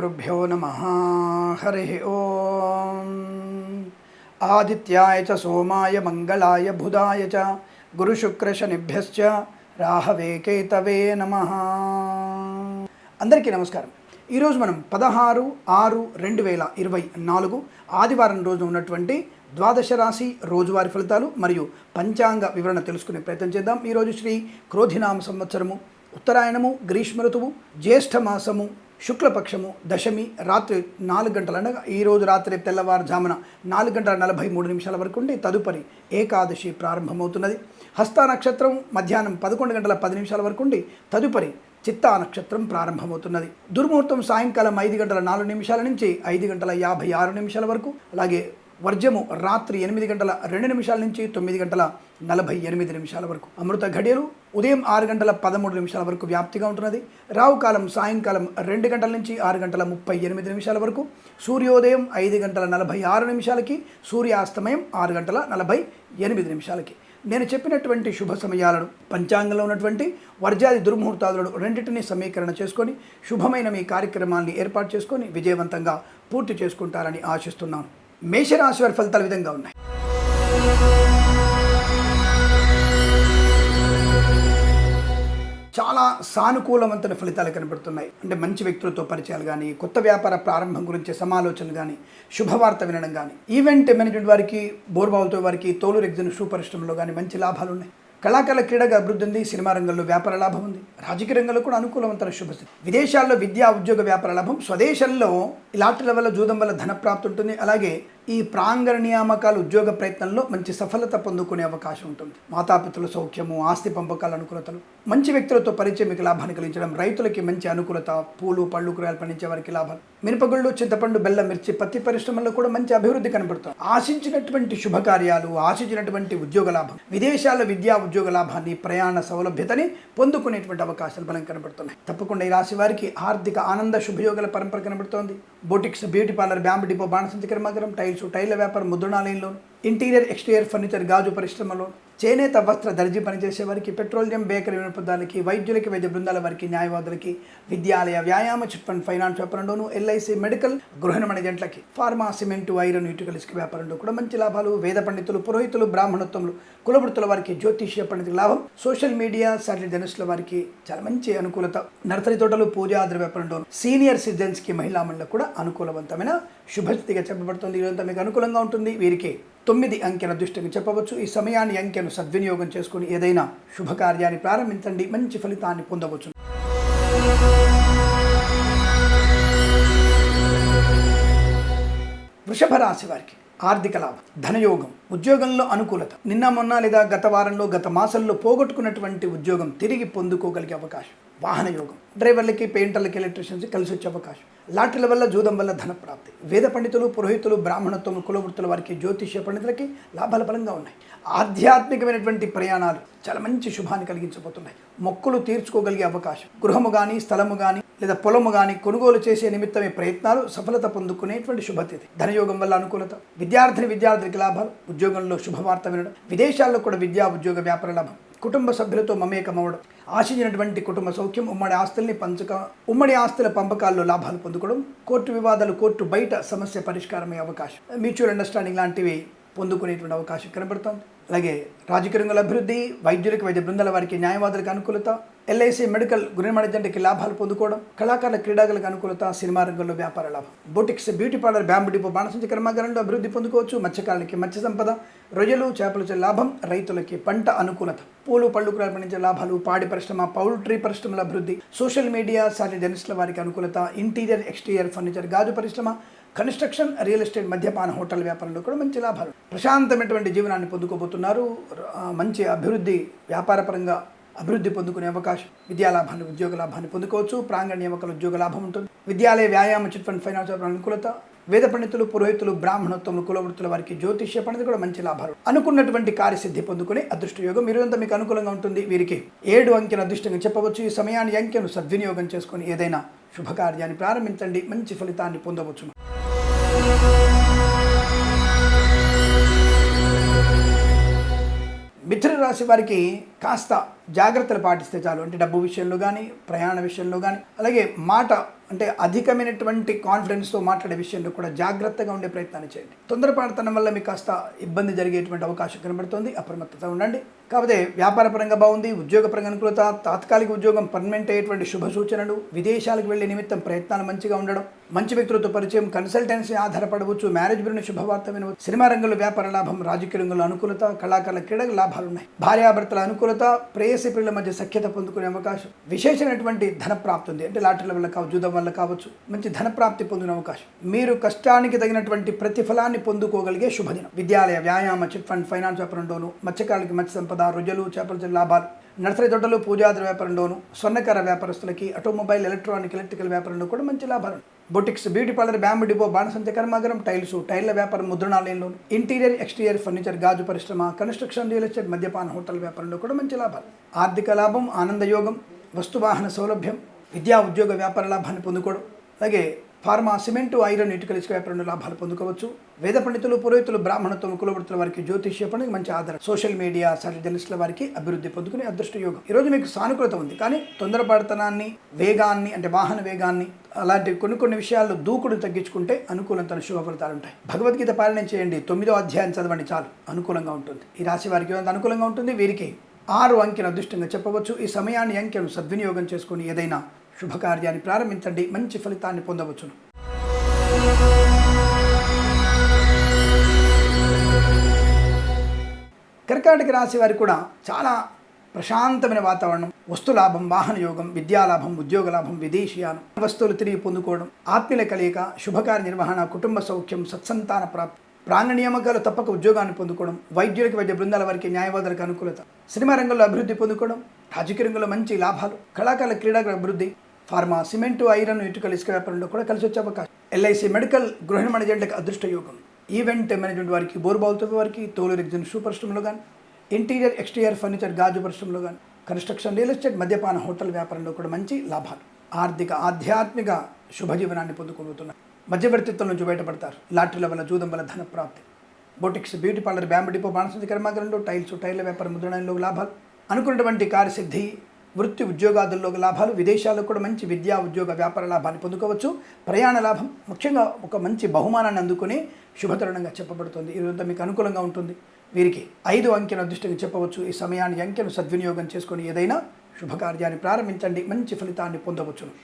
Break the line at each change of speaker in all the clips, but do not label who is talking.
శ్రీగురుభ్యో నమ హరి ఓం ఆదిత్యాయ చ సోమాయ మంగళాయ బుధాయ చ గురుశుక్రశనిభ్యశ్చ రాహవే కేతవే నమ అందరికీ నమస్కారం. ఈరోజు మనం పదహారు ఆరు రెండు వేల ఇరవై నాలుగు ఆదివారం రోజు ఉన్నటువంటి ద్వాదశ రాశి రోజువారి ఫలితాలు మరియు పంచాంగ వివరణ తెలుసుకునే ప్రయత్నం చేద్దాం. ఈరోజు శ్రీ క్రోధినామ సంవత్సరము ఉత్తరాయణము గ్రీష్మ ఋతువు జ్యేష్ఠ మాసము శుక్లపక్షము దశమి రాత్రి నాలుగు గంటల అనగా ఈరోజు రాత్రి తెల్లవారుజామున నాలుగు గంటల నలభై మూడు నిమిషాల వరకు ఉండి తదుపరి ఏకాదశి ప్రారంభమవుతున్నది. హస్త నక్షత్రం మధ్యాహ్నం పదకొండు గంటల పది నిమిషాల వరకు ఉండి తదుపరి చిత్తా నక్షత్రం ప్రారంభమవుతున్నది. దుర్ముహూర్తం సాయంకాలం ఐదు గంటల నాలుగు నిమిషాల నుంచి ఐదు గంటల యాభై ఆరు నిమిషాల వరకు అలాగే వర్జము రాత్రి ఎనిమిది గంటల రెండు నిమిషాల నుంచి తొమ్మిది గంటల నలభై ఎనిమిది నిమిషాల వరకు. అమృత ఘడియలు ఉదయం ఆరు గంటల పదమూడు నిమిషాల వరకు వ్యాప్తిగా ఉంటున్నది. రావు కాలం సాయంకాలం రెండు గంటల నుంచి ఆరు గంటల ముప్పై ఎనిమిది నిమిషాల వరకు. సూర్యోదయం ఐదు గంటల నలభై ఆరు నిమిషాలకి సూర్యాస్తమయం ఆరు గంటల నలభై ఎనిమిది నిమిషాలకి. నేను చెప్పినటువంటి శుభ సమయాలను పంచాంగంలో ఉన్నటువంటి వర్జాది దుర్ముహూర్తాలను రెండింటినీ సమీకరణ చేసుకొని శుభమైన మీ కార్యక్రమాన్ని ఏర్పాటు చేసుకొని విజయవంతంగా పూర్తి చేసుకుంటారని ఆశిస్తున్నాను. మేషరాశి వారి ఫలితాలు విధంగా ఉన్నాయి. చాలా సానుకూలవంతమైన ఫలితాలు కనబడుతున్నాయి. అంటే మంచి వ్యక్తులతో పరిచయాలు కానీ కొత్త వ్యాపార ప్రారంభం గురించి సమాలోచనలు కానీ శుభవార్త వినడం కానీ ఈవెంట్ మేనేజ్మెంట్ వారికి బోర్బావులతో వారికి తోలు రెగ్జిన్ షూ పరిశ్రమలో కానీ మంచి లాభాలు ఉన్నాయి. కళాకారుల క్రీడగా అభివృద్ధి ఉంది సినిమా రంగంలో వ్యాపార లాభం ఉంది. రాజకీయ రంగంలో కూడా అనుకూలవంతమైన శుభస్థితి విదేశాల్లో విద్యా ఉద్యోగ వ్యాపార లాభం. స్వదేశంలో ఇలాంటి వల్ల జూదం వల్ల ధన ప్రాప్తి ఉంటుంది. అలాగే ఈ ప్రాంగణ నియామకాలు ఉద్యోగ ప్రయత్నంలో మంచి సఫలత పొందుకునే అవకాశం ఉంటుంది. మాతాపితల సౌఖ్యము ఆస్తి పంపకాల అనుకూలతలు మంచి వ్యక్తులతో పరిచయం మీకు లాభాన్ని కలిగించడం రైతులకి మంచి అనుకూలత పూలు పళ్ళు కూరగాయలు పండించే వారికి లాభాలు. మినపగుళ్ళు చింతపండు బెల్లం మిర్చి పత్తి పరిశ్రమల్లో కూడా మంచి అభివృద్ధి కనబడుతుంది. ఆశించినటువంటి శుభకార్యాలు ఆశించినటువంటి ఉద్యోగ లాభం విదేశాల విద్యా ఉద్యోగ లాభాన్ని ప్రయాణ సౌలభ్యతని పొందుకునేటువంటి అవకాశాలు బలం కనబడుతున్నాయి. తప్పకుండా ఈ రాశి వారికి ఆర్థిక ఆనంద శుభయోగాల పరంపర కనబడుతోంది. Boutiques beauty parlour bamboo depot బాణసంచి కర్మాగారం టైల్స్ టైల్ల వ్యాపారం ముద్రణాలయంలో ఇంటీరియర్ ఎక్స్టీరియర్ ఫర్నిచర్ గాజు పరిశ్రమలో చేనేత వస్త్ర దర్జీ పనిచేసే వారికి పెట్రోలియం బేకరీ వినపదాలకి వైద్యులకి వైద్య బృందాల వారికి న్యాయవాదులకి విద్యాలయ వ్యాయామ చిట్ ఫండ్ ఫైనాన్స్ వ్యాపారంలోను ఎల్ఐసి మెడికల్ గృహ నిర్మాణ ఫార్మా సిమెంట్ ఐరన్ ఇటుకలిసికి వ్యాపారంలో కూడా మంచి లాభాలు వేద పండితులు పురోహితులు బ్రాహ్మణత్వములు కులవృత్తుల వారికి జ్యోతిష్య పండితుల లాభం. సోషల్ మీడియా శాటిలైట్ జర్నలిస్టుల వారికి చాలా మంచి అనుకూలత. నర్సరీ తోటలు పూజాద్ర వ్యాపారంలో సీనియర్ సిటిజన్స్కి మహిళా మండలకు కూడా అనుకూలవంతమైన శుభస్థితిగా చెప్పబడుతుంది. ఇదంతా మీకు అనుకూలంగా ఉంటుంది. వీరికి తొమ్మిది అంకెల దృష్టికి చెప్పవచ్చు. ఈ సమయాన్ని అంకెను సద్వినియోగం చేసుకుని ఏదైనా శుభకార్యాన్ని ప్రారంభించండి మంచి ఫలితాన్ని పొందవచ్చు వృషభ రాశి వారికి ఆర్థిక లాభం ధనయోగం ఉద్యోగంలో అనుకూలత. నిన్న మొన్న లేదా గత వారంలో గత మాసంలో పోగొట్టుకున్నటువంటి ఉద్యోగం తిరిగి పొందుకోగలిగే అవకాశం. వాహన యోగం డ్రైవర్లకి పెయింటర్లకి ఎలక్ట్రీషియన్స్ కలిసి వచ్చే అవకాశం. లాటరీల వల్ల జూదం వల్ల ధన ప్రాప్తి. వేద పండితులు పురోహితులు బ్రాహ్మణత్వం కులవృత్తుల వారికి జ్యోతిష్య పండితులకి లాభాల బలంగా ఉన్నాయి. ఆధ్యాత్మికమైనటువంటి ప్రయాణాలు చాలా మంచి శుభాన్ని కలిగించబోతున్నాయి. మొక్కులు తీర్చుకోగలిగే అవకాశం. గృహము కానీ స్థలము కానీ లేదా పొలము కానీ కొనుగోలు చేసే నిమిత్తమే ప్రయత్నాలు సఫలత పొందుకునేటువంటి శుభతిథి. ధనయోగం వల్ల అనుకూలత. విద్యార్థిని విద్యార్థికి లాభాలు. ఉద్యోగంలో శుభవార్త వినడం. విదేశాల్లో కూడా విద్యా ఉద్యోగ వ్యాపార లాభం. కుటుంబ సభ్యులతో మమేకమవడం ఆశించినటువంటి కుటుంబ సౌఖ్యం ఉమ్మడి ఆస్తుల్ని పంచక ఉమ్మడి ఆస్తుల పంపకాల్లో లాభాలు పొందుకోవడం కోర్టు వివాదాలు కోర్టు బయట సమస్య పరిష్కారమయ్యే అవకాశం మ్యూచువల్ అండర్స్టాండింగ్ లాంటివి పొందుకునేటువంటి అవకాశం కనబడుతోంది. అలాగే రాజకీయ రంగుల అభివృద్ధి వైద్యులకు వైద్య బృందాల వారికి న్యాయవాదులకు అనుకూలత ఎల్ఐసి మెడికల్ గురిమడజంటికి లాభాలు పొందుకోవడం కళాకారుల క్రీడాకులకు అనుకూలత సినిమా రంగంలో వ్యాపార లాభం. Boutiques beauty parlour bamboo depot బాణసంచ కర్మాగారంలో అభివృద్ధి పొందుకోవచ్చు. మత్స్యకారులకి మత్స్య సంపద రొయ్యలు చేపల లాభం రైతులకి పంట అనుకూలత. పూలు పళ్ళు కూరలు పండించే లాభాలు పాడి పరిశ్రమ పౌల్ట్రీ పరిశ్రమల అభివృద్ధి. సోషల్ మీడియా సాటి జర్నలిస్టుల వారికి అనుకూలత ఇంటీరియర్ ఎక్స్టీరియర్ ఫర్నిచర్ గాజు పరిశ్రమ కన్స్ట్రక్షన్ రియల్ ఎస్టేట్ మద్యపాన హోటల్ వ్యాపారంలో కూడా మంచి లాభాలు. ప్రశాంతమైనటువంటి జీవనాన్ని పొందుకోబోతున్నారు. మంచి అభివృద్ధి వ్యాపారపరంగా అభివృద్ధి పొందుకునే అవకాశం. విద్యా లాభాన్ని ఉద్యోగ లాభాన్ని పొందుకోవచ్చు. ప్రాంగణ నియామకాల ఉద్యోగ లాభం ఉంటుంది. విద్యాలయ వ్యాయామ చిట్ ఫండ్ ఫైనాన్స్ అనుకూలత. వేద పండితులు పురోహితులు బ్రాహ్మణోత్తములు కులవృత్తుల వారికి జ్యోతిష్య పండితులు కూడా మంచి లాభాలు. అనుకున్నటువంటి కార్యసిద్ధి పొందుకునే అదృష్ట యోగం మీరంతా మీకు అనుకూలంగా ఉంటుంది. వీరికి ఏడు అంకెల అదృష్టంగా చెప్పవచ్చు. ఈ సమయాన్ని అంకెను సద్వినియోగం చేసుకుని ఏదైనా శుభకార్యాన్ని ప్రారంభించండి. మంచి ఫలితాన్ని పొందవచ్చును. మిథున రాశి వారికి కాస్త జాగ్రత్తలు పాటిస్తే చాలు. అంటే డబ్బు విషయంలో కానీ ప్రయాణ విషయంలో కానీ అలాగే మాట అంటే అధికమైనటువంటి కాన్ఫిడెన్స్తో మాట్లాడే విషయంలో కూడా జాగ్రత్తగా ఉండే ప్రయత్నాన్ని చేయండి. తొందరపడతనం వల్ల మీకు కాస్త ఇబ్బంది జరిగేటువంటి అవకాశం కనబడుతుంది. అప్రమత్తత ఉండండి. కాకపోతే వ్యాపారపరంగా బాగుంది ఉద్యోగపరంగా అనుకూలత తాత్కాలిక ఉద్యోగం పర్మనెంట్ అయ్యేటువంటి శుభ సూచనలు విదేశాలకు వెళ్ళే నిమిత్తం ప్రయత్నాలు మంచిగా ఉండడం మంచి వ్యక్తులతో పరిచయం కన్సల్టెన్సీ ఆధారపడవచ్చు మ్యారేజ్ గురించి శుభవార్త వినవచ్చు సినిమా రంగంలో వ్యాపార లాభం రాజకీయ రంగంలో అనుకూలత కళాకారుల క్రీడకు లాభాలు ఉన్నాయి. భార్యాభర్తల అనుకూల అనుకూలత ప్రేయసి పిల్లల మధ్య సఖ్యత పొందుకునే అవకాశం. విశేషమైనటువంటి ధన ప్రాప్తి ఉంది అంటే లాటరీల వల్ల కావచ్చు జూదం వల్ల కావచ్చు మంచి ధన ప్రాప్తి పొందిన అవకాశం. మీరు కష్టానికి తగినటువంటి ప్రతిఫలాన్ని పొందుకోగలిగే శుభదినం. విద్యాలయ వ్యాయామ చిట్ ఫండ్ ఫైనాన్స్ వ్యాపారంలోను మత్స్యకారులకి మత్స్య సంపద రొయ్యలు చేపల లాభాలు. నర్సరీ తోటలు పూజాదుల వ్యాపారంలోను స్వర్ణకార వ్యాపారస్తులకి ఆటోమొబైల్ ఎలక్ట్రానిక్ ఎలక్ట్రికల్ వ్యాపారంలో కూడా మంచి లాభాలు. Boutiques beauty parlour bamboo depot బాణసంచ కర్మాగారం టైల్స్ టైర్ల వ్యాపారం ముద్రణాలయంలో ఇంటీరియర్ ఎక్స్టీరియర్ ఫర్నిచర్ గాజు పరిశ్రమ కన్స్ట్రక్షన్ రియల్ ఎస్టేట్ మద్యపాన హోటల్ వ్యాపారంలో కూడా మంచి లాభాలు. ఆర్థిక లాభం ఆనందయోగం వస్తువాహన సౌలభ్యం విద్యా ఉద్యోగ వ్యాపార లాభాన్ని పొందుకోవడం. అలాగే ఫార్మా సిమెంటు ఐరన్ ఇటుకల ఇసుక వ్యాపారంలో లాభాలు పొందుకోవచ్చు. వేద పండితులు పురోహితులు బ్రాహ్మణత్వం కులవృత్తుల వారికి జ్యోతిష్య పండుగ మంచి ఆధారం సోషల్ మీడియా సరి జర్నలిస్టుల వారికి అభివృద్ధి పొందుకునే అదృష్ట యోగం. ఈరోజు మీకు సానుకూలత ఉంది కానీ తొందరపడతనాన్ని వేగాన్ని అంటే వాహన వేగాన్ని అలాంటి కొన్ని కొన్ని విషయాల్లో దూకుడు తగ్గించుకుంటే అనుకూలంతో శుభ ఫలితాలు ఉంటాయి. భగవద్గీత పాలన చేయండి. తొమ్మిదో అధ్యాయం చదవండి చాలు. అనుకూలంగా ఉంటుంది. ఈ రాశి వారికి అనుకూలంగా ఉంటుంది? వీరికి ఆరు అంకెను అదృష్టంగా చెప్పవచ్చు. ఈ సమయాన్ని అంకెను సద్వినియోగం చేసుకుని ఏదైనా శుభకార్యాన్ని ప్రారంభించండి. మంచి ఫలితాన్ని పొందవచ్చును. కర్కాటక రాశి వారికి కూడా చాలా ప్రశాంతమైన వాతావరణం వస్తులాభం వాహన యోగం విద్యాలాభం ఉద్యోగ లాభం విదేశీయానం వస్తువులు తిరిగి పొందుకోవడం ఆత్మీయుల కలయిక శుభకార్య నిర్వహణ కుటుంబ సౌఖ్యం సత్సంతాన ప్రాప్తి ప్రాణ నియామకాలు తప్పక ఉద్యోగాన్ని పొందుకోవడం వైద్యులకి వైద్య బృందాల వారికి న్యాయవాదులకు అనుకూలత సినిమా రంగంలో అభివృద్ధి పొందుకోవడం రాజకీయ రంగంలో మంచి లాభాలు కళాకారుల క్రీడాకుల అభివృద్ధి ఫార్మా సిమెంటు ఐరన్ ఇటుకల ఇసుక వ్యాపారంలో కూడా కలిసి వచ్చే అవకాశం. ఎల్ఐసి మెడికల్ గృహ మేనేజెంట్లకు అదృష్ట యోగం. ఈవెంట్ మేనేజ్మెంట్ వారికి బోర్బావులతో వారికి తోలు ఎగ్జిన్ షూ పరిశ్రమలో కానీ ఇంటీరియర్ ఎక్స్టీరియర్ ఫర్నిచర్ గాజు పరిశ్రమలో కానీ కన్స్ట్రక్షన్ రియల్ ఎస్టేట్ మద్యపాన హోటల్ వ్యాపారంలో కూడా మంచి లాభాలు. ఆర్థిక ఆధ్యాత్మిక శుభజీవనాన్ని పొందుకోబోతున్నారు. మధ్యవర్తిత్వం నుంచి బయటపడతారు. లాటరీల వల్ల జూదం వల్ల ధన ప్రాప్తి. Boutiques beauty parlour bamboo depot బాణసంచి కర్మాగారంలో టైల్స్ టైర్ల వ్యాపారం ముద్రణలో లాభాలు. అనుకున్నటువంటి కార్యసిద్ధి వృత్తి ఉద్యోగాదుల్లో లాభాలు విదేశాల్లో కూడా మంచి విద్యా ఉద్యోగ వ్యాపార లాభాన్ని పొందుకోవచ్చు. ప్రయాణ లాభం ముఖ్యంగా ఒక మంచి బహుమానాన్ని అందుకుని శుభతరుణంగా చెప్పబడుతుంది. ఇదంతా మీకు అనుకూలంగా ఉంటుంది. వీరికి ఐదు అంకెను అదృష్టంగా చెప్పవచ్చు. ఈ సమయాన్ని అంకెను సద్వినియోగం చేసుకొని ఏదైనా శుభకార్యాన్ని ప్రారంభించండి. మంచి ఫలితాన్ని పొందవచ్చును.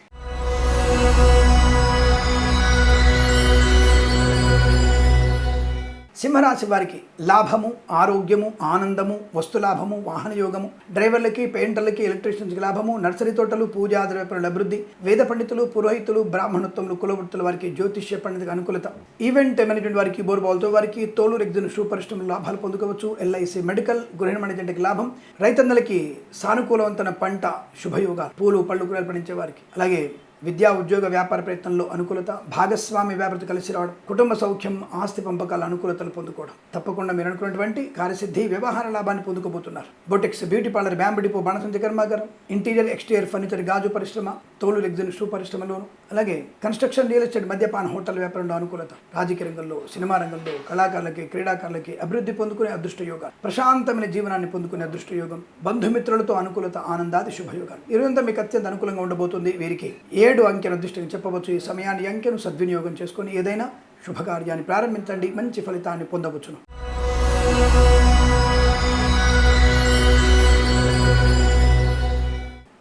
సింహరాశి వారికి లాభము ఆరోగ్యము ఆనందము వస్తులాభము వాహన యోగము డ్రైవర్లకి పెయింటర్లకి ఎలక్ట్రీషియన్స్కి లాభము నర్సరీ తోటలు పూజా వ్యాపారుల అభివృద్ధి వేద పండితులు పురోహితులు బ్రాహ్మణత్వములు కులవృత్తుల వారికి జ్యోతిష్య పండితులకు అనుకూలత. ఈవెంట్ మేనేజ్మెంట్ వారికి బోర్బాల్తో వారికి తోలు రెగ్జిన్ షూ పరిశ్రమలు లాభాలు పొందుకోవచ్చు. ఎల్ఐసి మెడికల్ గృహ మేనేజ్మెంట్కి లాభం. రైతన్నలకి సానుకూలవంతన పంట శుభయోగాలు పూలు పళ్ళు కూరలు పండించే వారికి. అలాగే విద్యా ఉద్యోగ వ్యాపార ప్రయత్నంలో అనుకూలత భాగస్వామి వ్యాపారత కలిసి రావడం కుటుంబ సౌఖ్యం ఆస్తి పంపకాల అనుకూలతలు పొందుకోవడం. తప్పకుండా మీరు అనుకున్నటువంటి కార్యసిద్ధి వ్యవహార లాభాన్ని పొందుకోబోతున్నారు. Boutiques beauty parlour bamboo depot బాణసంచ కర్మాగారం ఇంటీరియర్ ఎక్స్టీరియర్ ఫర్నిచర్ గాజు పరిశ్రమ తోలు రెగ్జిన్ షూ పరిశ్రమలోను అలాగే కన్స్ట్రక్షన్ రియల్ ఎస్టేట్ మద్యపాన హోటల్ వ్యాపారంలో అనుకూలత రాజకీయ రంగంలో సినిమా రంగంలో కళాకారులకి క్రీడాకారులకి అభివృద్ధి పొందుకునే అదృష్ట యోగాలు ప్రశాంతమైన జీవనాన్ని పొందుకునే అదృష్ట యోగం బంధుమిత్రులతో అనుకూలత ఆనందాది శుభయోగాలు. ఇరువంతా మీకు అత్యంత అనుకూలంగా ఉండబోతుంది వీరికి ఏడు అంకెల దృష్టిని చెప్పవచ్చు. ఈ సమయాన్ని అంకెను సద్వినియోగం చేసుకొని ఏదైనా శుభకార్యాన్ని ప్రారంభించండి. మంచి ఫలితాన్ని పొందవచ్చును.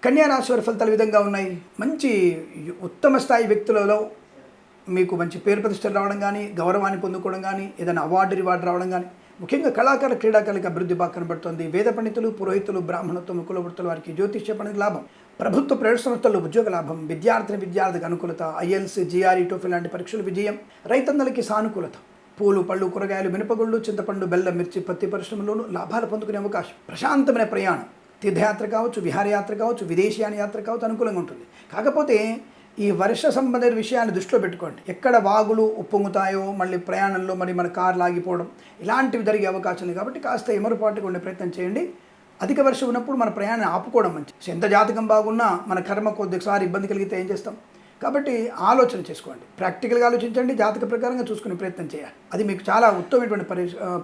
కన్యా రాశి వారి ఫలితాలు విధంగా ఉన్నాయి. మంచి ఉత్తమ స్థాయి వ్యక్తులలో మీకు మంచి పేరు ప్రతిష్టలు రావడం కానీ గౌరవాన్ని పొందుకోవడం కానీ ఏదైనా అవార్డు రివార్డు రావడం కానీ ముఖ్యంగా కళాకారుల క్రీడాకారులకు అభివృద్ధి బాగా కనబడుతుంది. వేద పండితులు పురోహితులు బ్రాహ్మణత్వం కులవృత్తుల వారికి జ్యోతిష్య పండితుల లాభం. ప్రభుత్వ ప్రైవేట్ సంస్థల్లో ఉద్యోగ లాభం విద్యార్థిని విద్యార్థికి అనుకూలత ఐఎల్సి జిఆర్ఈ టోఫీ లాంటి పరీక్షల విజయం రైతన్నలకి సానుకూలత. పూలు పళ్ళు కూరగాయలు మినపగుళ్ళు చింతపండు బెల్లం మిర్చి పత్తి పరిశ్రమలోనూ లాభాలు పొందుకునే అవకాశం. ప్రశాంతమైన ప్రయాణం. తీర్థయాత్ర కావచ్చు విహారయాత్ర కావచ్చు విదేశీయాన యాత్ర కావచ్చు అనుకూలంగా ఉంటుంది. కాకపోతే ఈ వర్ష సంబంధిత విషయాన్ని దృష్టిలో పెట్టుకోండి. ఎక్కడ వాగులు ఉప్పొంగుతాయో మళ్ళీ ప్రయాణంలో మరి మన కారు లాగిపోవడం ఇలాంటివి జరిగే అవకాశం లేదు. కాబట్టి కాస్త ఎమరుపాటుగా ఉండే ప్రయత్నం చేయండి. అధిక వర్షం ఉన్నప్పుడు మన ప్రయాణం ఆపుకోవడం మంచిది. ఎంత జాతకం బాగున్నా మన కర్మ కొద్దిసారి ఇబ్బంది కలిగితే ఏం చేస్తాం? కాబట్టి ఆలోచన చేసుకోండి. ప్రాక్టికల్గా ఆలోచించండి జాతక ప్రకారంగా చూసుకునే ప్రయత్నం చేయాలి. అది మీకు చాలా ఉత్తమమైనటువంటి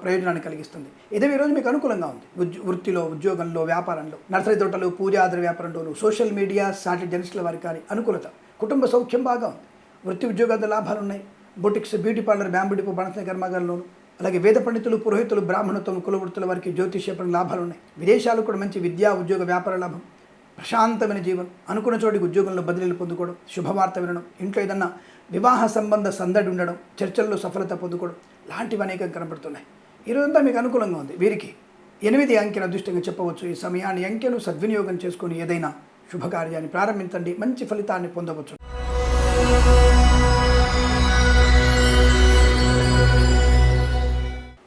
ప్రయోజనాన్ని కలిగిస్తుంది. ఇదే ఈరోజు మీకు అనుకూలంగా ఉంది. వృత్తిలో ఉద్యోగంలో వ్యాపారంలో నర్సరీ తోటలు పూజాదర వ్యాపారంలోను సోషల్ మీడియా సాటిలైట్ జర్నలిస్టుల వారికి కానీ అనుకూలత. కుటుంబ సౌఖ్యం బాగా ఉంది. వృత్తి ఉద్యోగాల లాభాలు ఉన్నాయి boutiques beauty parlour bamboo depot బణస్థ కర్మాగారంలోను అలాగే వేద పండితులు పురోహితులు బ్రాహ్మణత్వం కులవృత్తుల వారికి జ్యోతిష్యపరం లాభాలు ఉన్నాయి. విదేశాలు కూడా మంచి విద్యా ఉద్యోగ వ్యాపార లాభం. ప్రశాంతమైన జీవనం. అనుకున్న చోటికి ఉద్యోగంలో బదిలీలు పొందుకోవడం శుభవార్త వినడం ఇంట్లో ఏదన్నా వివాహ సంబంధ సందడి ఉండడం చర్చల్లో సఫలత పొందుకోవడం లాంటివి అనేకం కనబడుతున్నాయి. ఈరోజంతా మీకు అనుకూలంగా ఉంది. వీరికి ఎనిమిది అంకెలు అదృష్టంగా చెప్పవచ్చు. ఈ సమయాన్ని అంకెలు సద్వినియోగం చేసుకొని ఏదైనా శుభకార్యాన్ని ప్రారంభించండి. మంచి ఫలితాన్ని పొందవచ్చు.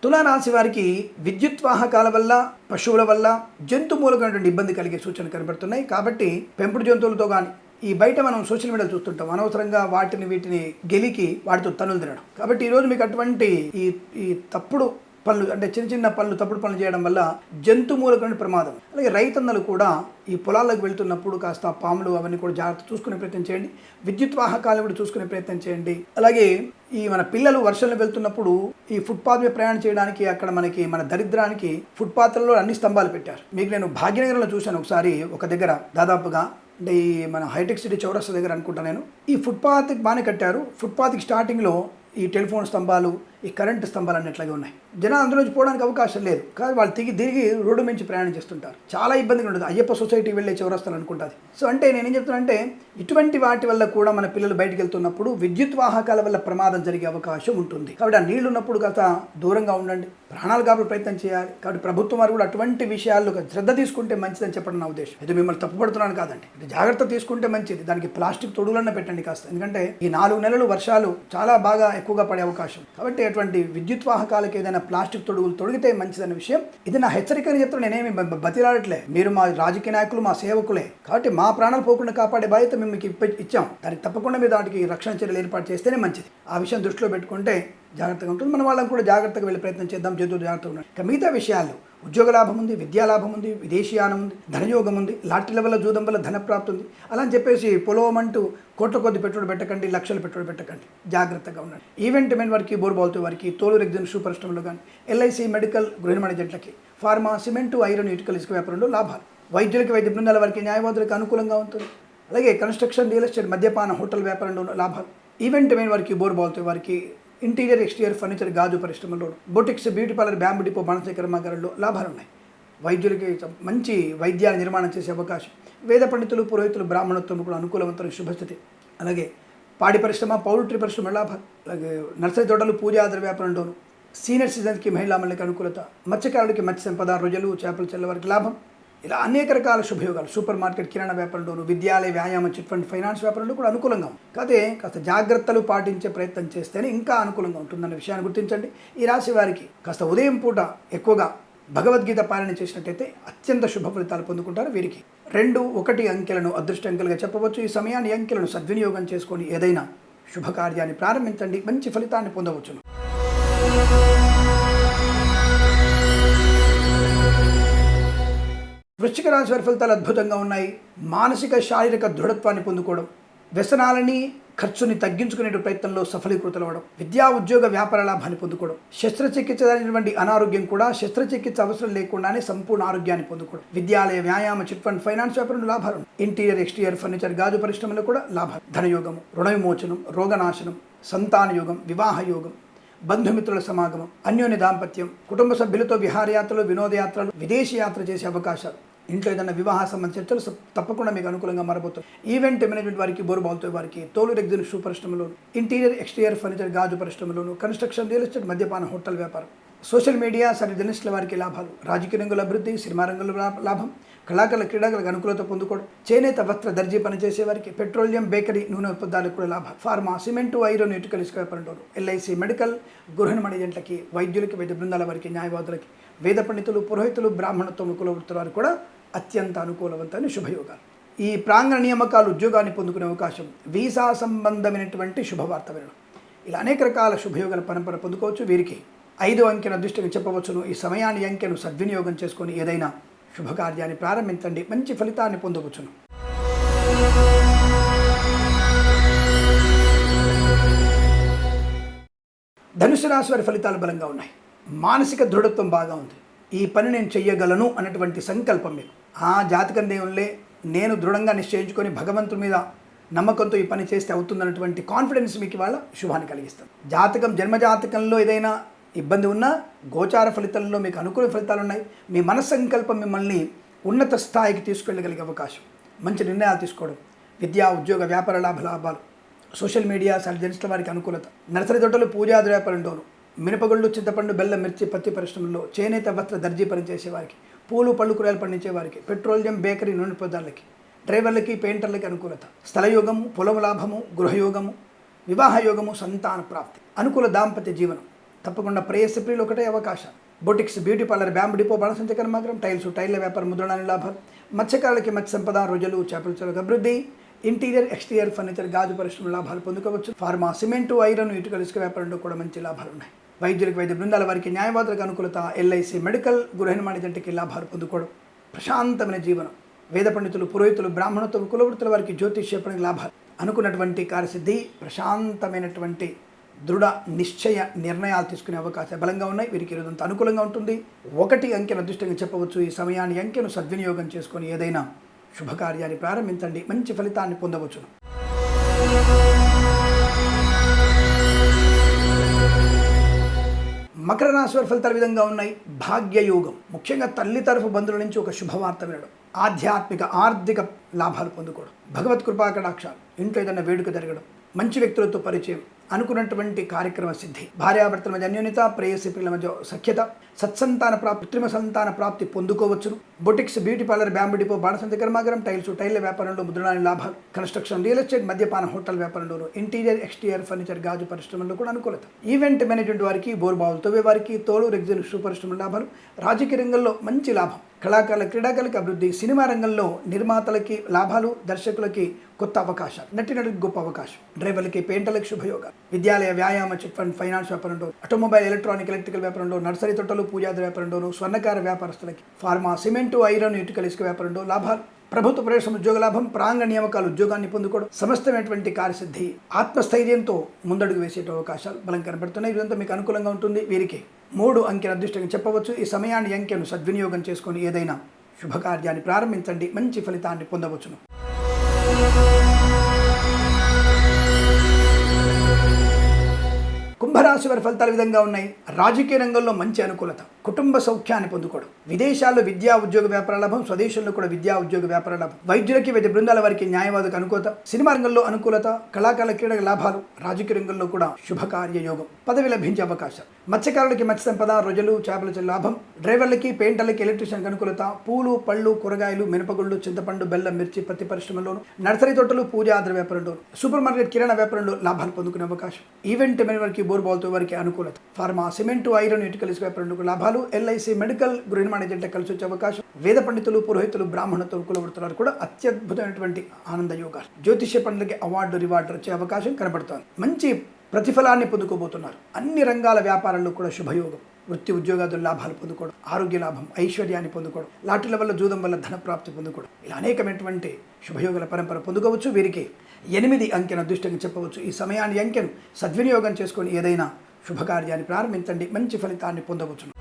తులారాశి వారికి విద్యుత్ వాహకాల వల్ల పశువుల వల్ల జంతు మూలకమైనటువంటి ఇబ్బంది కలిగే సూచనలు కనబడుతున్నాయి. కాబట్టి పెంపుడు జంతువులతో కానీ ఈ బయట మనం సోషల్ మీడియా చూస్తుంటాం. అనవసరంగా వాటిని వీటిని గెలికి వాటితో తనులు తినడం. కాబట్టి ఈరోజు మీకు అటువంటి ఈ ఈ తప్పుడు పనులు అంటే చిన్న చిన్న పనులు తప్పుడు పనులు చేయడం వల్ల జంతు మూలకమైన ప్రమాదం. అలాగే రైతన్నలు కూడా ఈ పొలాలకు వెళ్తున్నప్పుడు కాస్త పాములు అవన్నీ కూడా జాగ్రత్త చూసుకునే ప్రయత్నం చేయండి. విద్యుత్ వాహకాలను కూడా చూసుకునే ప్రయత్నం చేయండి. అలాగే ఈ మన పిల్లలు వర్షంలో వెళ్తున్నప్పుడు ఈ ఫుట్పాత్ మీద ప్రయాణం చేయడానికి అక్కడ మనకి మన దరిద్రానికి ఫుట్పాత్లలో అన్ని స్తంభాలు పెట్టారు. మీకు నేను భాగ్యనగరంలో చూశాను ఒకసారి ఒక దగ్గర. దాదాపుగా అంటే ఈ మన హైటెక్ సిటీ చౌరస్తా దగ్గర అనుకుంటా నేను. ఈ ఫుట్పాత్కి బాగానే కట్టారు. ఫుట్పాత్కి స్టార్టింగ్లో ఈ టెలిఫోన్ స్తంభాలు ఈ కరెంటు స్తంభాలు అన్నట్లాగే ఉన్నాయి. జనాలు అందులోంచి పోవడానికి అవకాశం లేదు. కానీ వాళ్ళు తిరిగి తిరిగి రోడ్డు మించి ప్రయాణం చేస్తుంటారు. చాలా ఇబ్బందిగా ఉంటుంది. అయ్యప్ప సొసైటీ వెళ్ళే చివరస్తాను అనుకుంటుంది. సో అంటే నేను ఏం చెప్తున్నానంటే ఇటువంటి వాటి వల్ల కూడా మన పిల్లలు బయటకు వెళ్తున్నప్పుడు విద్యుత్ వాహకాల వల్ల ప్రమాదం జరిగే అవకాశం ఉంటుంది. కాబట్టి ఆ నీళ్ళు ఉన్నప్పుడు కాస్త దూరంగా ఉండండి. ప్రాణాలు కాబట్టి ప్రయత్నం చేయాలి. కాబట్టి ప్రభుత్వం వారు కూడా అటువంటి విషయాల్లో శ్రద్ధ తీసుకుంటే మంచిదని చెప్పడం నా ఉద్దేశం. ఇది మిమ్మల్ని తప్పుపడుతున్నాను కాదండి. ఇది జాగ్రత్త తీసుకుంటే మంచిది. దానికి ప్లాస్టిక్ తొడుగులన్న పెట్టండి కాస్త. ఎందుకంటే ఈ నాలుగు నెలలు వర్షాలు చాలా బాగా ఎక్కువగా పడే అవకాశం. కాబట్టి ఉండేటువంటి విద్యుత్ వాహకాలకు ఏదైనా ప్లాస్టిక్ తొడుగులు తొడిగితే మంచిదన్న విషయం. ఇది నా హెచ్చరికని చెప్తే నేనేమి బతిరాడట్లే బతిలాడట్లే. మీరు మా రాజకీయ నాయకులు మా సేవకులే. కాబట్టి మా ప్రాణాలు పోకుండా కాపాడే బాధ్యత మేము మీకు ఇచ్చాం. కానీ తప్పకుండా మీరు దానికి రక్షణ చర్యలు ఏర్పాటు చేస్తేనే మంచిది. ఆ విషయం దృష్టిలో పెట్టుకుంటే జాగ్రత్తగా ఉంటుంది. మన వాళ్ళని కూడా జాగ్రత్తగా వెళ్ళే ప్రయత్నం చేద్దాం. జంతువులు జాగ్రత్తగా ఉంటుంది మిగతా విషయాలు. ఉద్యోగ లాభం ఉంది విద్యా లాభం ఉంది విదేశీయానం ఉంది ధనయోగం ఉంది లాటరీల వల్ల జూదం వల్ల ధన ప్రాప్తి ఉంది. అలా అని చెప్పేసి పొలవమంటూ కోట్ల కొద్ది పెట్టుబడి పెట్టకండి లక్షలు పెట్టుబడి పెట్టకండి. జాగ్రత్తగా ఉండండి. ఈవెంట్ మెన్ వారికి బోర్బాల్తో వారికి తోలు రెగ్జిన్ షూ పరిశ్రమలో కానీ ఎల్ఐసి మెడికల్ గృహనిర్మాణ జట్లకి ఫార్మా సిమెంటు ఐరన్ ఇటుకల ఇసుక వ్యాపారంలో లాభాలు. వైద్యులకి వైద్య బృందాల వారికి న్యాయవాదులకు అనుకూలంగా ఉంటుంది. అలాగే కన్స్ట్రక్షన్ రియల్ ఎస్టేట్ మద్యపాన హోటల్ వ్యాపారంలో లాభాలు. ఈవెంట్ మెయిన్ వారికి బోర్బాల్తో వారికి ఇంటీరియర్ ఎక్స్టీరియర్ ఫర్నిచర్ గాజు పరిశ్రమలో boutiques beauty parlour bamboo depot బాణస కర్మాగారంలో లాభాలు ఉన్నాయి వైద్యులకి మంచి వైద్యాల నిర్మాణం చేసే అవకాశం. వేద పండితులు పురోహితులు బ్రాహ్మణత్వం కూడా అనుకూలవంతమైన శుభస్థితి. అలాగే పాడి పరిశ్రమ పౌల్ట్రీ పరిశ్రమ లాభాలు అలాగే నర్సరీ తోటలు పూజాద్ర వ్యాపారంలోను సీనియర్ సిటిజన్స్కి మహిళా మళ్ళీకి అనుకూలత. మత్స్యకారులకి మత్స్య సంపద రొయ్యలు చేపలు చెల్లవారికి లాభం. ఇలా అనేక రకాల శుభయోగాలు సూపర్ మార్కెట్ కిరాణా వ్యాపారంలోను విద్యాలయ వ్యాయామం చిట్ ఫండ్ ఫైనాన్స్ వ్యాపారంలో కూడా అనుకూలంగా ఉంది. కాకపోతే కాస్త జాగ్రత్తలు పాటించే ప్రయత్నం చేస్తేనే ఇంకా అనుకూలంగా ఉంటుందన్న విషయాన్ని గుర్తించండి. ఈ రాశి వారికి కాస్త ఉదయం పూట ఎక్కువగా భగవద్గీత పాలన చేసినట్టయితే అత్యంత శుభ ఫలితాలు పొందుకుంటారు వీరికి. రెండు ఒకటి అంకెలను అదృష్ట అంకెలుగా చెప్పవచ్చు. ఈ సమయాన్ని అంకెలను సద్వినియోగం చేసుకొని ఏదైనా శుభకార్యాన్ని ప్రారంభించండి. మంచి ఫలితాన్ని పొందవచ్చును. వృశ్చిక రాశి వారి ఫలితాలు అద్భుతంగా ఉన్నాయి. మానసిక శారీరక దృఢత్వాన్ని పొందుకోవడం వ్యసనాలని ఖర్చుని తగ్గించుకునే ప్రయత్నంలో సఫలీకృతలవడం విద్యా ఉద్యోగ వ్యాపార లాభాన్ని పొందుకోవడం శస్త్రచికిత్స అనేటువంటి అనారోగ్యం కూడా శస్త్రచికిత్స అవసరం లేకుండానే సంపూర్ణ ఆరోగ్యాన్ని పొందుకోవడం. విద్యాలయ వ్యాయామ చిట్ ఫండ్ ఫైనాన్స్ వ్యాపారంలో లాభాలు ఇంటీరియర్ ఎక్స్టీరియర్ ఫర్నిచర్ గాజు పరిశ్రమలో కూడా లాభాలు ధనయోగము రుణ విమోచనం రోగనాశనం సంతాన యోగం వివాహ యోగం బంధుమిత్రుల సమాగమం అన్యోన్య దాంపత్యం కుటుంబ సభ్యులతో విహారయాత్రలు వినోదయాత్రలు విదేశీ యాత్ర చేసే అవకాశాలు. ఇంట్లో ఏదైనా వివాహ సంబంధ చర్చలు తప్పకుండా మీకు అనుకూలంగా మారబోతుంది. ఈవెంట్ మేనేజ్మెంట్ వారికి బోరుబాల్తో వారికి తోలు రెగ్జిన్ షూ పరిశ్రమలోను ఇంటీరియర్ ఎక్స్టీరియర్ ఫర్నిచర్ గాజు పరిశ్రమలోను కన్స్ట్రక్షన్ రియల్ ఎస్టేట్ మద్యపాన హోటల్ వ్యాపారం. సోషల్ మీడియా సరి జర్నలిస్టుల వారికి లాభాలు. రాజకీయ రంగుల అభివృద్ధి సినిమా రంగుల లాభం కళాకారుల క్రీడాకారులకు అనుకూలత పొందుకోవడం చేనేత వస్త్ర దర్జీ పనిచేసే వారికి పెట్రోలియం బేకరీ నూనె ఉత్పత్తులకు కూడా లాభం. ఫార్మా సిమెంటు ఐరన్ ఇటుకలు ఇసుక వ్యాపారంలో ఎల్ఐసి మెడికల్ గృహనిర్మాణ ఏజెంట్లకి వైద్యులకి వైద్య బృందాల వారికి న్యాయవాదులకి వేద పండితులు పురోహితులు బ్రాహ్మణత్వం అనుకూల వృత్తుల వారికి కూడా అత్యంత అనుకూలవంతమైన శుభయోగాలు. ఈ ప్రాంగణ నియామకాలు ఉద్యోగాన్ని పొందుకునే అవకాశం వీసా సంబంధమైనటువంటి శుభవార్త వినడం. ఇలా అనేక రకాల శుభయోగాల పరంపర పొందుకోవచ్చు వీరికి. ఐదో అంకెను అదృష్టంగా చెప్పవచ్చును. ఈ సమయాన్ని అంకెను సద్వినియోగం చేసుకొని ఏదైనా శుభకార్యాన్ని ప్రారంభించండి. మంచి ఫలితాన్ని పొందవచ్చును. ధనుసు రాశి వారి ఫలితాలు బలంగా ఉన్నాయి. మానసిక దృఢత్వం బాగా ఉంది. ఈ పని నేను చెయ్యగలను అన్నటువంటి సంకల్పం మీకు. ఆ జాతకం దేవుల్లే నేను దృఢంగా నిశ్చయించుకొని భగవంతుడి మీద నమ్మకంతో ఈ పని చేస్తే అవుతుందన్నటువంటి కాన్ఫిడెన్స్ మీకు ఇవాళ శుభాన్ని కలిగిస్తాం జాతకం జన్మజాతకంలో ఏదైనా ఇబ్బంది ఉన్నా గోచార ఫలితాల్లో మీకు అనుకూల ఫలితాలు ఉన్నాయి. మీ మనస్సంకల్పం మిమ్మల్ని ఉన్నత స్థాయికి తీసుకెళ్ళగలిగే అవకాశం. మంచి నిర్ణయాలు తీసుకోవడం విద్యా ఉద్యోగ వ్యాపార లాభ లాభాలు సోషల్ మీడియా సర్జన్స్ల వారికి అనుకూలత. నర్సరీ తోటలు పూజాది వ్యాపారంలోను మినపగుళ్ళు చింతపండు బెల్లం మిర్చి పత్తి పరిశ్రమల్లో చేనేత వస్త్ర దర్జీ పనిచేసే వారికి పూలు పళ్ళు కూరగాయలు పండించే వారికి పెట్రోలియం బేకరీ నూనె పదార్థాలకి డ్రైవర్లకి పెయింటర్లకి అనుకూలత. స్థలయోగము పొలం లాభము గృహయోగము వివాహయోగము సంతాన ప్రాప్తి. అనుకూల దాంపత్య జీవనం. తప్పకుండా ప్రేయస్ ప్రియులు ఒకటే అవకాశం. Boutiques beauty parlour bamboo depot బణసంచ కర్మాగ్రం టైల్స్ టైల్ల వ్యాపారం ముద్రణాన్ని లాభం మత్స్యకారులకి మత్స్య సంపద రోజులు చేపల చెరుకు అభివృద్ధి ఇంటీరియర్ ఎక్స్టీరియర్ ఫర్నిచర్ గాజు పరిశ్రమ లాభాలు పొందుకోవచ్చు. ఫార్మా సిమెంటు ఐరన్ ఇటుకల ఇసుక వ్యాపారంలో కూడా మంచి లాభాలు ఉన్నాయి. వైద్యులకు వైద్య బృందాల వారికి న్యాయవాదులకు అనుకూలత ఎల్ఐసి మెడికల్ గృహ నిర్మాణ జంటకి లాభాలు పొందుకోవడం ప్రశాంతమైన జీవనం. వేద పండితులు పురోహితులు బ్రాహ్మణత్వం కులవృత్తుల వారికి జ్యోతిష్య పనికి లాభాలు. అనుకున్నటువంటి కార్యసిద్ధి ప్రశాంతమైనటువంటి దృఢ నిశ్చయ నిర్ణయాలు తీసుకునే అవకాశాలు బలంగా ఉన్నాయి. వీరికి ఈరోజంత అనుకూలంగా ఉంటుంది. ఒకటి అంకెను అదృష్టంగా చెప్పవచ్చు. ఈ సమయాన్ని అంకెను సద్వినియోగం చేసుకొని ఏదైనా శుభకార్యాన్ని ప్రారంభించండి. మంచి ఫలితాన్ని పొందవచ్చును మకర రాశి వారి ఫలితాలు విధంగా ఉన్నాయి. భాగ్యయోగం. ముఖ్యంగా తల్లి తరఫు బంధువుల నుంచి ఒక శుభవార్త వినడం. ఆధ్యాత్మిక ఆర్థిక లాభాలు పొందుకోవడం. భగవత్ కృపాకటాక్షాలు ఇంట్లో ఏదైనా వేడుక జరగడం. మంచి వ్యక్తులతో పరిచయం. అనుకున్నటువంటి కార్యక్రమ సిద్ధి. భార్యాభర్తల మధ్య అన్యోన్యత ప్రేయసి పిల్లల మధ్య సఖ్యత సత్సంతాన ప్రాప్తి కృత్రిమ సంతాన ప్రాప్తి పొందుకోవచ్చును. Boutiques beauty parlour bamboo depot బాణసంత కర్మాగారం టైల్స్ టైల్ వ్యాపారంలో ముద్రణాని లాభాలు కన్స్ట్రక్షన్ రియల్ ఎస్టేట్ మద్యపాన హోటల్ వ్యాపారంలోను ఇంటీరియర్ ఎక్స్టీరియర్ ఫర్నిచర్ గాజు పరిశ్రమల్లో కూడా అనుకూలత. ఈవెంట్ మేనేజ్మెంట్ వారికి బోర్బావులు తవ్వే వారికి తోలు రెగ్జిన్ షూ పరిశ్రమల లాభాలు రాజకీయ రంగంలో మంచి లాభం. కళాకారుల క్రీడాకారులకు అభివృద్ధి సినిమా రంగంలో నిర్మాతలకి లాభాలు దర్శకులకి కొత్త అవకాశాలు నటినటులకు గొప్ప అవకాశం డ్రైవర్లకి పెయింటర్లకు శుభయోగాలు. విద్యాలయ వ్యాయామ చిట్ ఫండ్ ఫైనాన్స్ వ్యాపారంలో ఆటోమొబైల్ ఎలక్ట్రానిక్ ఎలక్ట్రికల్ వ్యాపారంలో నర్సరీ తోటలు పూజాది వ్యాపారంలోను స్వర్ణకార వ్యాపారస్తులకి ఫార్మా సిమెంటు ఐరన్ ఇటుకల ఇసుక వ్యాపారంలో లాభాలు ప్రభుత్వ ప్రవేశం ఉద్యోగ లాభం ప్రాంగ నియామకాలు ఉద్యోగాన్ని పొందుకోవడం సమస్తమైనటువంటి కార్యసిద్ధి ఆత్మస్థైర్యంతో ముందడుగు వేసే అవకాశాలు బలం కనబడుతున్నాయి. ఇదంతా మీకు అనుకూలంగా ఉంటుంది. వీరికి మూడు అంకెను అదృష్టంగా చెప్పవచ్చు. ఈ సమయాన్ని అంకెను సద్వినియోగం చేసుకొని ఏదైనా శుభకార్యాన్ని ప్రారంభించండి. మంచి ఫలితాన్ని పొందవచ్చును. కుంభరాశి వారి ఫలితాలు విధంగా ఉన్నాయి. రాజకీయ రంగంలో మంచి అనుకూలత కుటుంబ సౌఖ్యాన్ని పొందుకోవడం విదేశాల్లో విద్యా ఉద్యోగ వ్యాపార లాభం స్వదేశంలో కూడా విద్యా ఉద్యోగ వ్యాపార లాభం వైద్యులకి వైద్య బృందాల వారికి న్యాయవాదకు అనుకూలత సినిమా రంగంలో అనుకూలత కళాకారుల క్రీడల లాభాలు రాజకీయ రంగంలో కూడా శుభకార్య యోగం పదవి లభించే అవకాశం మత్స్యకారులకి మత్స్య సంపద రొజలు చేపల లాభం డ్రైవర్లకి పెయింటర్లకి ఎలక్ట్రీషియన్కి అనుకూలత పూలు పళ్ళు కూరగాయలు మినపగుళ్ళు చింతపండు బెల్లం మిర్చి పత్తి పరిశ్రమలోను నర్సరీ తోటలు పూజ ఆధార వ్యాపారంలో సూపర్ మార్కెట్ కిరాణా వ్యాపారంలో లాభాలు పొందుకునే అవకాశం ఈవెంట్ వారికి బాల్తో వారికి అనుకూలత. ఫార్మా సిమెంట్ ఐరన్ ఇటుకల ఇసుక లాభాలు. ఎల్ఐసి మెడికల్ గృహ నిర్మాణ జంట కలిసి వచ్చే అవకాశం. వేద పండితులు పురోహితులు బ్రాహ్మణతో కులవృత్తులు కూడా అత్యద్భుతమైనటువంటి ఆనంద యోగాలు. జ్యోతిష్య పండుగకి అవార్డు రివార్డు వచ్చే అవకాశం కనబడుతోంది. మంచి ప్రతిఫలాన్ని పొందుకోబోతున్నారు. అన్ని రంగాల వ్యాపారాల్లో కూడా శుభయోగం. వృత్తి ఉద్యోగాదుల లాభాలు పొందుకోవడం ఆరోగ్య లాభం ఐశ్వర్యాన్ని పొందుకోవడం లాటరీల వల్ల జూదం వల్ల ధన ప్రాప్తి పొందుకోవడం. ఇలా అనేకమైనటువంటి శుభయోగాల పరంపర పొందుకోవచ్చు. వీరికి ఎనిమిది అంకెన అదృష్టంగా చెప్పవచ్చు. ఈ సమయాన్ని అంకెను సద్వినియోగం చేసుకొని ఏదైనా శుభకార్యాన్ని ప్రారంభించండి. మంచి ఫలితాన్ని పొందవచ్చు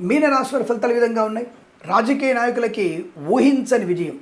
మీనరాశి ఫలితాలు విధంగా ఉన్నాయి. రాజకీయ నాయకులకి ఊహించని విజయం.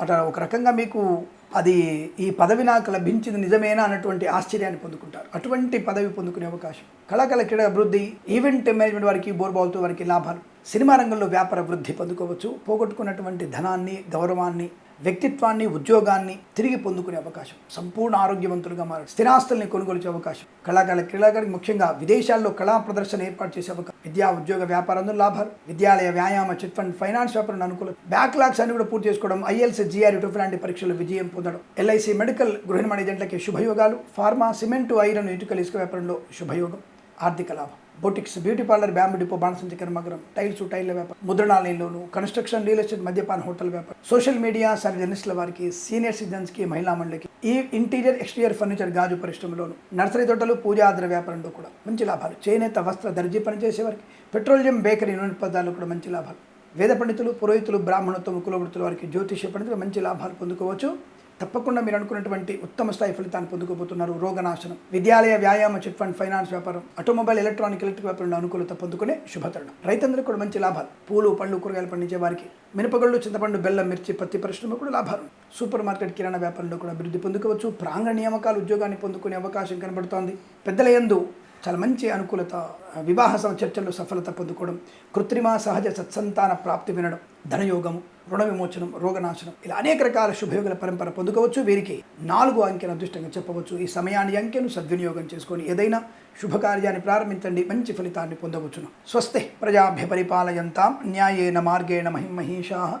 అట ఒక రకంగా మీకు అది ఈ పదవి నాకు లభించింది నిజమేనా అన్నటువంటి ఆశ్చర్యాన్ని పొందుకుంటారు. అటువంటి పదవి పొందుకునే అవకాశం. కళాకళ క్రీడ అభివృద్ధి ఈవెంట్ మేనేజ్మెంట్ వారికి బోర్బాల్తో వారికి లాభాలు. సినిమా రంగంలో వ్యాపార వృద్ధి పొందుకోవచ్చు. పోగొట్టుకున్నటువంటి ధనాన్ని గౌరవాన్ని వ్యక్తిత్వాన్ని ఉద్యోగాన్ని తిరిగి పొందుకునే అవకాశం సంపూర్ణ ఆరోగ్యవంతులుగా మారు స్థిరాస్తుల్ని కొనుగోలిచే అవకాశం. కళాకారుల క్రీడాకారులకు ముఖ్యంగా విదేశాల్లో కళా ప్రదర్శన ఏర్పాటు చేసే అవకాశం. విద్యా ఉద్యోగ వ్యాపారంలో లాభాలు. విద్యాలయ వ్యాయామ చిట్ ఫండ్ ఫైనాన్స్ వ్యాపారం అనుకూలం. బ్యాక్లాగ్స్ అన్ని కూడా పూర్తి చేసుకోవడం ఐఎల్సీ జిఆర్ టూఫ్ లాంటి పరీక్షలు విజయం పొందడం. ఎల్ఐసి మెడికల్ గృహ ఏజెంట్లకి శుభయోగాలు. ఫార్మా సిమెంటు ఐరన్ ఇటుకలు ఇసుక వ్యాపారంలో శుభయోగం ఆర్థిక లాభం. Boutiques beauty parlour bamboo depot బాణసంచి కర్మగరం టైల్స్ టైల్ల వ్యాపారం ముద్రణాలయంలోను కన్స్ట్రక్షన్ రియల్ ఎస్టేట్ మద్యపాన హోటల్ వ్యాపారం సోషల్ మీడియా సార్ జర్నలిస్టుల వారికి సీనియర్ సిటిజన్స్కి మహిళా మండలికి ఈ ఇంటీరియర్ ఎక్స్టీరియర్ ఫర్నిచర్ గాజు పరిశ్రమలోను నర్సరీ తోటలు పూజా వ్యాపారంలో కూడా మంచి లాభాలు. చేనేత వస్త్ర దర్జీ పనిచేసే వారికి పెట్రోలియం బేకరీ నూనె పదార్థాలు కూడా మంచి లాభాలు. వేద పండితులు పురోహితులు బ్రాహ్మణత్వం కులవృత్తుల వారికి జ్యోతిష్య పండితులు మంచి లాభాలు పొందుకోవచ్చు. తప్పకుండా మీరు అనుకున్నటువంటి ఉత్తమ స్థాయి ఫలితాన్ని పొందుకోబోతున్నారు. రోగనాశనం. విద్యాలయ వ్యాయామ చిట్ ఫండ్ ఫైనాన్స్ వ్యాపారం ఆటోమొబైల్ ఎలక్ట్రానిక్ ఎలక్ట్రిక్ వ్యాపారంలో అనుకూలత పొందుకునే శుభతరుణం. రైతందరికీ కూడా మంచి లాభాలు. పూలు పళ్ళు కూరగాయలు పండించే వారికి మినపగళ్ళు చింతపండు బెల్లం మిర్చి పత్తి పరిశ్రమ కూడా లాభాలు. సూపర్ మార్కెట్ కిరాణా వ్యాపారంలో కూడా అభివృద్ధి పొందుకోవచ్చు. ప్రాంగణ నియామకాలు ఉద్యోగాన్ని పొందుకునే అవకాశం కనబడుతోంది. పెద్దల యందు చాలా మంచి అనుకూలత వివాహ చర్చల్లో సఫలత పొందుకోవడం కృత్రిమ సహజ సత్సంతాన ప్రాప్తి వినడం ధనయోగము రుణ విమోచనం రోగనాశనం ఇలా అనేక రకాల శుభయోగుల పరంపర పొందుకోవచ్చు. వీరికి నాలుగు అంకెను అదృష్టంగా చెప్పవచ్చు. ఈ సమయాన్ని అంకెను సద్వినియోగం చేసుకొని ఏదైనా శుభకార్యాన్ని ప్రారంభించండి. మంచి ఫలితాన్ని పొందవచ్చును. స్వస్తి ప్రజాభ్య పరిపాలయంతాం న్యాయేన మార్గేణ మహిమహీషా